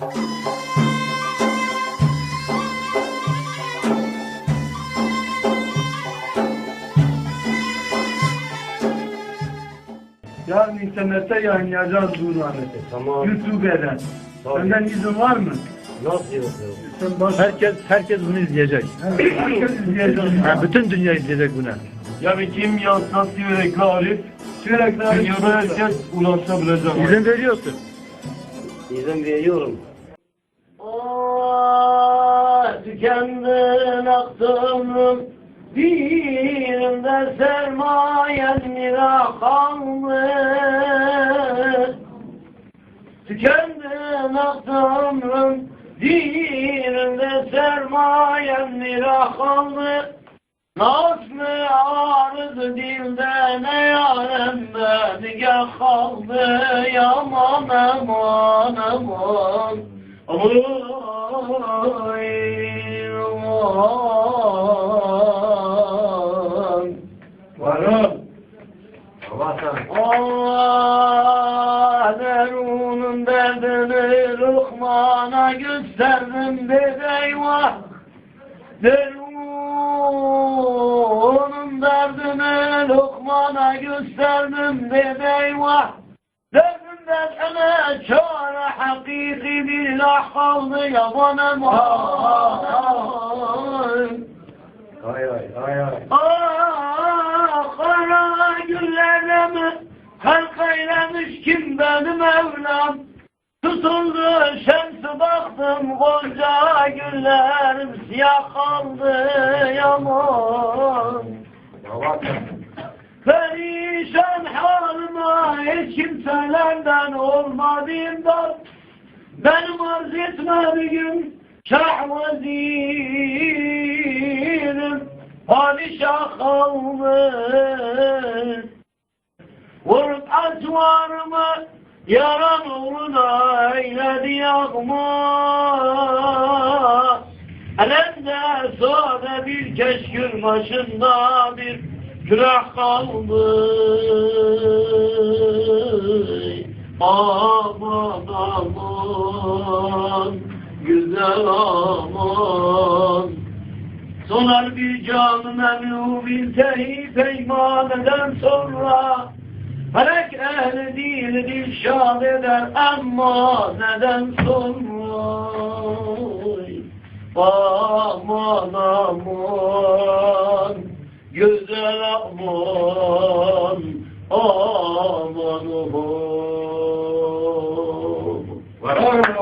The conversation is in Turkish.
Yarın internette yayınlayacağız bunu Ahmet'e. Tamam. YouTube'den. Tabii. Senden izin var mı? Nasıl yok ya? Sen baş... Herkes herkes bunu izleyecek. Herkes izleyecek. Ha, bütün dünya izleyecek bunu. Yani kim yazsa Siverekli Arif, Sürekli dünyada herkes ulaşabilecek. İzin veriyorsun. İzin veriyorum. Tükendin aklım Dilimde sermayen mira kalmış. Tükendin aklım Dilimde sermayen mira kaldı Naz mı ağrıdı dilde ne yaremde Nigah kaldı. Yaman aman aman Aman. Aman Allah derunun derdini Lokman'a gösterdim bir eyvah. Derunun derdini Lokman'a gösterdim bir eyvah. Derdimden sana çare hakiki billah kaldı yaban aman Ay ay ay ay. Eylemiş kim benim Mevlam? Tutuldu şemsi baktım gonca güllerim siyah kaldı yaman. Perişan halıma hiç kimselerden olmadığımdan Benim arz etme şah vezirim Padişah kaldı Vurup asvarımı yaran uğruna eyledi yakma Elimde sade bir keşkül başında bir kürek kaldı Aman aman güzel aman. Sonar bir canı memnu bin tehi peymaneden sonra Felek ehli değil dilşad eder ama neden sonra Aman aman güzel aman aman aman Varım.